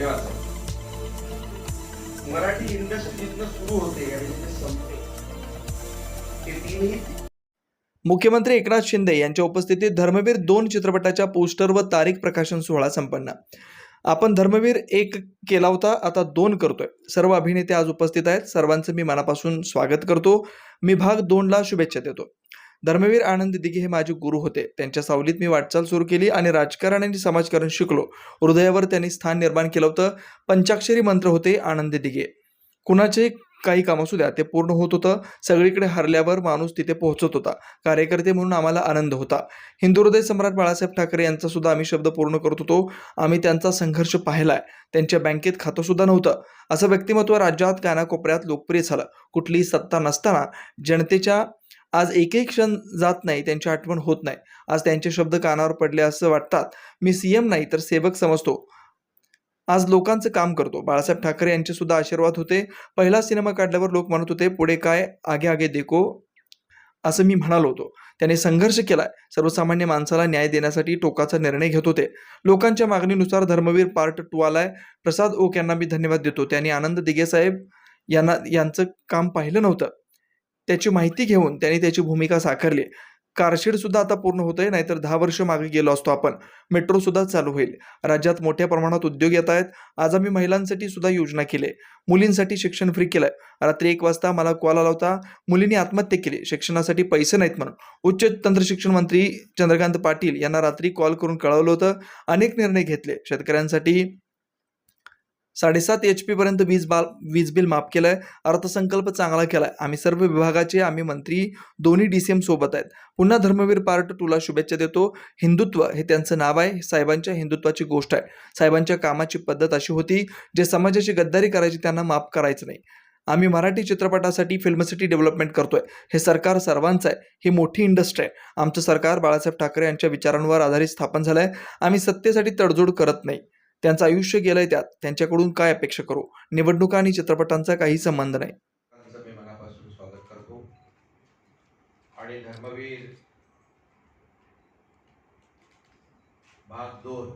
धन्यवाद. मराठी इंडस्ट्रीतनं सुरू होते आणि मुख्यमंत्री एकनाथ शिंदे यांच्या उपस्थितीत धर्मवीर दोन चित्रपटाच्या पोस्टर व तारीख प्रकाशन सोहळा संपन्न. आपण धर्मवीर एक केला होता आता दोन करतोय. सर्व अभिनेते आज उपस्थित आहेत. सर्वांचं मी मनापासून स्वागत करतो. मी भाग दोनला शुभेच्छा देतो. धर्मवीर आनंद दिघे हे माझे गुरु होते. त्यांच्या सावलीत मी वाटचाल सुरू केली आणि राजकारण आणि समाजकारण शिकलो. हृदयावर त्यांनी स्थान निर्माण केलं होतं. पंचाक्षरी मंत्र होते आनंद दिघे. कुणाचे काही काम असू द्या ते पूर्ण होत होतं. सगळीकडे हरल्यावर माणूस तिथे पोहोचत होता. कार्यकर्ते म्हणून आम्हाला आनंद होता. हिंदू हृदय सम्राट बाळासाहेब ठाकरे यांचा सुद्धा आम्ही शब्द पूर्ण करत होतो. आम्ही त्यांचा संघर्ष पाहिलाय. त्यांच्या बँकेत खातं सुद्धा नव्हतं. असं व्यक्तिमत्व राज्यात कानाकोपऱ्यात लोकप्रिय झालं. कुठलीही सत्ता नसताना जनतेच्या आज एकही क्षण जात नाही त्यांची आठवण होत नाही. आज त्यांचे शब्द कानावर पडले असं वाटतात. मी सीएम नाही तर सेवक समजतो. आज लोकांचं काम करतो. बाळासाहेब ठाकरे यांचे सुद्धा आशीर्वाद होते. पहिला सिनेमा काढल्यावर लोक म्हणत होते पुढे काय आगे आगे देखो असं मी म्हणालो होतो. त्याने संघर्ष केलाय. सर्वसामान्य माणसाला न्याय देण्यासाठी टोकाचा निर्णय घेत होते. लोकांच्या मागणीनुसार धर्मवीर पार्ट टू आलाय. प्रसाद ओक यांना मी धन्यवाद देतो. त्यांनी आनंद दिगेसाहेब यांना यांचं काम पाहिलं नव्हतं. त्याची माहिती घेऊन त्यांनी त्याची भूमिका साकारली. कारशेड सुद्धा आता पूर्ण होतंय नाहीतर दहा वर्ष मागे गेलो असतो आपण. मेट्रो सुद्धा चालू होईल. राज्यात मोठ्या प्रमाणात उद्योग येत आहेत. आज आम्ही महिलांसाठी सुद्धा योजना केली मुलींसाठी शिक्षण फ्री केलंय. रात्री एक वाजता मला कॉल आला होता. मुलींनी आत्महत्या केली. शिक्षणासाठी पैसे नाहीत म्हणून. उच्च तंत्र शिक्षण मंत्री चंद्रकांत पाटील यांना रात्री कॉल करून कळवलं होतं. अनेक निर्णय घेतले. शेतकऱ्यांसाठी साडेसात एच पी पर्यंत वीज बाल वीज बिल माफ केलंय. अर्थसंकल्प चांगला केलाय. आम्ही सर्व विभागाचे आम्ही मंत्री दोन्ही डी सी एम सोबत आहेत. पुन्हा धर्मवीर पार्ट तुला शुभेच्छा देतो. हिंदुत्व हे त्यांचं नाव आहे. साहेबांच्या हिंदुत्वाची गोष्ट आहे. साहेबांच्या कामाची पद्धत अशी होती जे समाजाची गद्दारी करायची त्यांना माफ करायचं नाही. आम्ही मराठी चित्रपटासाठी फिल्मसिटी डेव्हलपमेंट करतोय. हे सरकार सर्वांचं आहे. ही मोठी इंडस्ट्री आहे. आमचं सरकार बाळासाहेब ठाकरे यांच्या विचारांवर आधारित स्थापन झालं आहे आम्ही सत्तेसाठी तडजोड करत नाही. त्यांचं आयुष्य गेलंय त्यात. त्यांच्याकडून काय अपेक्षा करू? निवडणुका आणि चित्रपटांचा काही संबंध नाही. मनापासून स्वागत करतो. आणि धर्मवीर भाग दोन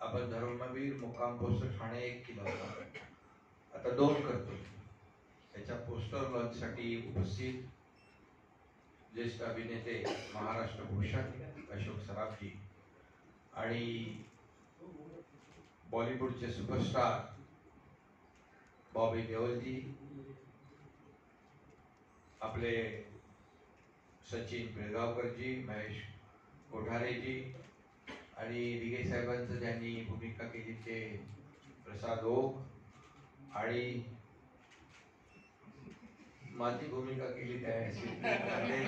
आपण धर्मवीर मुक्काम पोस्टर ठाणे एक केला. होता आता दोन करतो त्याच्या पोस्टर लॉन्चसाठी उपस्थित ज्येष्ठ अभिनेते महाराष्ट्र भूषण अशोक सराफजी आणि बॉलिवूडचे सुपरस्टार बॉबी देओलजी आपले सचिन पिळगावकरजी महेश कोठारेजी आणि दिघे साहेबांचं ज्यांनी भूमिका केली ते प्रसाद ओक आणि माझी भूमिका केली त्या सिद्धी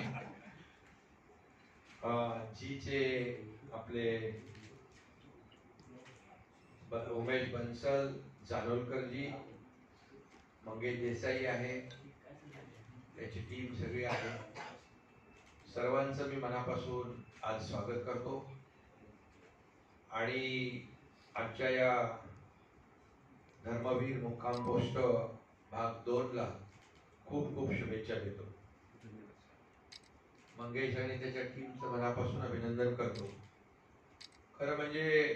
जीचे आपले उमेश बन्सल जानोलकरजी मंगेश देसाई आहे. त्याची टीम सगळी आहे. सर्वांचं मी मनापासून आज स्वागत करतो. आणि आजच्या या धर्मवीर मुक्काम पोस्ट भाग दोनला खूप खूप शुभेच्छा देतो. मंगेश आणि त्याच्या टीमचं मनापासून अभिनंदन करतो. खरं म्हणजे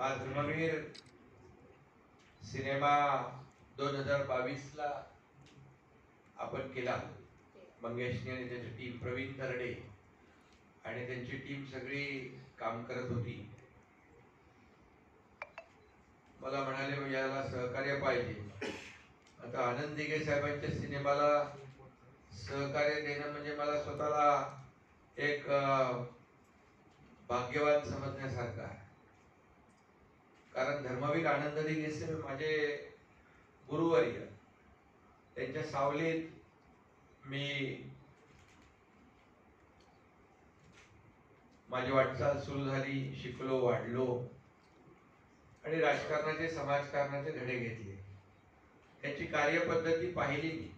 हा धर्मवीर सिनेमा दोन हजार बावीसला आपण केला. मंगेशने आणि त्याची टीम प्रवीण तरडे आणि त्यांची टीम सगळी काम करत होती. मला म्हणाले याला सहकार्य पाहिजे. आता आनंद दिघे साहेबांच्या सिनेमाला सहकार्य देणं म्हणजे मला स्वतःला एक भाग्यवान समजण्यासारखं आहे. कारण धर्मवीर आनंद दिघे माझे गुरुवर्य. त्यांच्या सावलीत मी माझी वाटचाल सुरू झाली शिकलो वाढलो आणि राजकारणाचे समाजकारणाचे धडे घेतले. त्याची कार्यपद्धती पाहिली मी.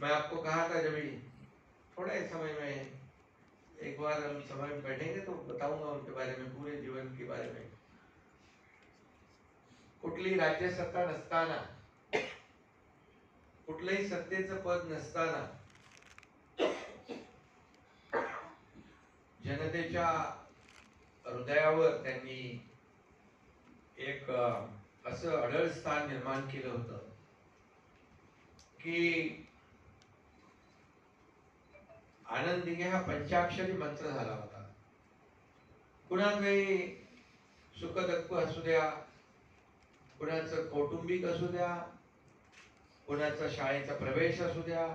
मैं आपको कहा था जब थोड़ा ही समय में एक बार हम समय में बैठेंगे तो बताऊंगा उनके बारे में पूरे जीवन के बारे में. कुठली राज्य सत्ता नसताना कुठलंही सत्तेचं पद नसताना जनतेच्या हृदयावर त्यांनी एक असं अडळ स्थान निर्माण केलं होतं की आनंदिगे हा पंचाक्षरी मंत्र झाला होता. कुणाचंही सुखदक्क असू द्या कुणाचं कौटुंबिक असू द्या कुणाचा शाळेचा प्रवेश असू द्या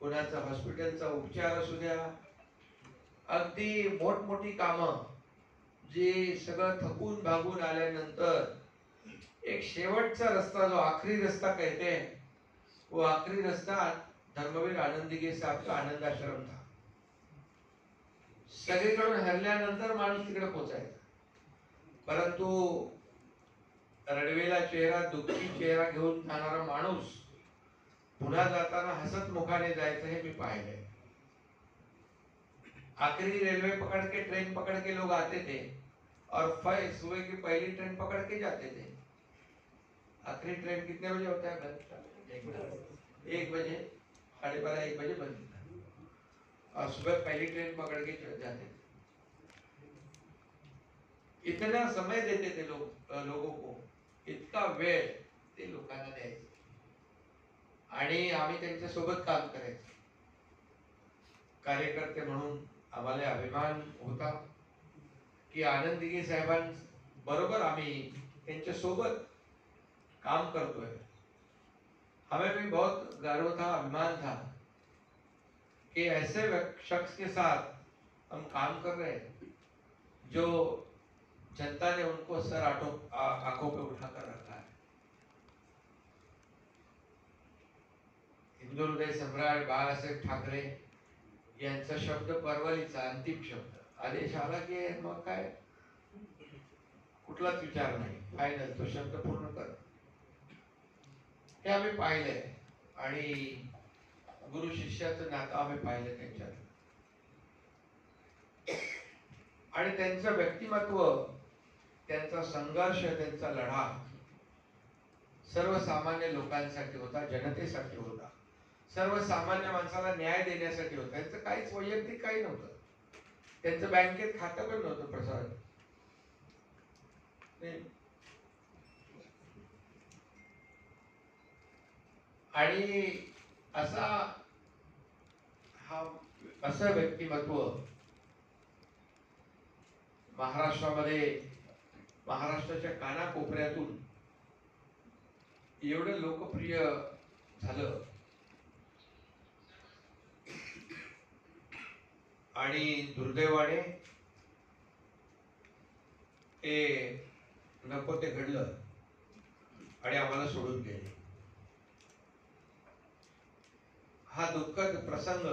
कुणाचा हॉस्पिटलचा उपचार असू द्या अगदी मोठमोठी कामं जी सगळं थकून भागून आल्यानंतर एक शेवटचा रस्ता जो आखरी रस्ता कहते हैं वो आखरी रस्ता धर्मवीर आनंदीगे साहेबचा आनंद आश्रम था. सगळीकडून हरल्यानंतर माणूस तिकडे पोचायचा परंतु रडवेला चेहरा, दुःखी चेहरा घेऊन जाणारा माणूस पुन्हा जाताना हसत मुखाने जायचं हे मी आखिरी रेलवे पकड़ के, ट्रेन पकड़ के लोग आते थे और फ- सुबह की पहली ट्रेन पकड़ के जाते थे. आखिरी ट्रेन कितने बजे होता है? एक बजे। साढ़े बारह एक बजे बंद और सुबह पहली ट्रेन पकड़ के जाते थे। इतना समय देते थे लोग लोगों को। इतका वेळ ते लोकांना द्यायचे. आणि आम्ही त्यांच्यासोबत काम करायचो. कार्यकर्ते म्हणून आम्हाला अभिमान होता की आनंदगी साहेबांबरोबर आम्ही त्यांच्यासोबत काम करतोय. हमें भी बहुत गर्व था अभिमान था कि ऐसे शख्स के साथ हम काम कर रहे हैं जो जनता ने उनको सर आटो आंखों पे उठाकर रखा है। हिंदू हृदय सम्राट बाळासाहेब ठाकरे यांचा शब्द परवलीचा अंतिम शब्द. आदेश आला की मग काय? कुठलाच विचार नाही. फायनल तो शब्द पूर्ण कर. हे आम्ही पाहिलंय. आणि गुरु शिष्याचं नातं आम्ही पाहिलं त्यांच्यात. आणि त्यांचं व्यक्तिमत्व त्यांचा संघर्ष त्यांचा लढा सर्वसामान्य लोकांसाठी होता जनतेसाठी होता. सर्वसामान्य माणसाला न्याय देण्यासाठी होता. त्यांचं काहीच वैयक्तिक काही नव्हतं. त्यांचं बँकेत खातं पण नव्हतं प्रसाद. आणि असा हा असं व्यक्तिमत्व महाराष्ट्रामध्ये महाराष्ट्राच्या कानाकोपऱ्यातून एवढं लोकप्रिय झालं. आणि दुर्दैवाने ते नको ते घडलं आणि आम्हाला सोडून गेले. हा दुःखद प्रसंग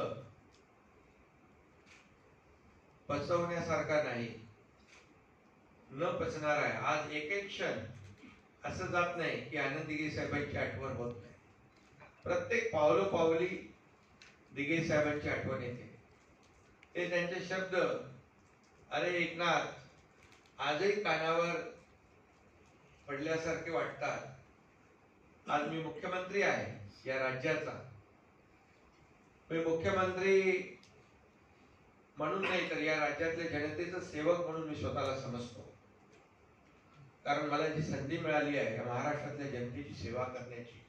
पचवण्यासारखा नाही. न पचणार आहे. आज एक एक क्षण असं जात नाही की आनंद साहेबांची आठवण होत नाही. प्रत्येक पावलो पावली दिघे साहेबांची आठवण येते. ते त्यांचे शब्द अरे एकनाथ आजही कानावर पडल्यासारखे वाटतात. आज मी मुख्यमंत्री आहे या राज्याचा. मी मुख्यमंत्री म्हणून नाही तर या राज्यातल्या जनतेचा सेवक म्हणून मी स्वतःला समजतो. कारण मला जी संधी मिळाली आहे महाराष्ट्रातल्या जनतेची सेवा करण्याची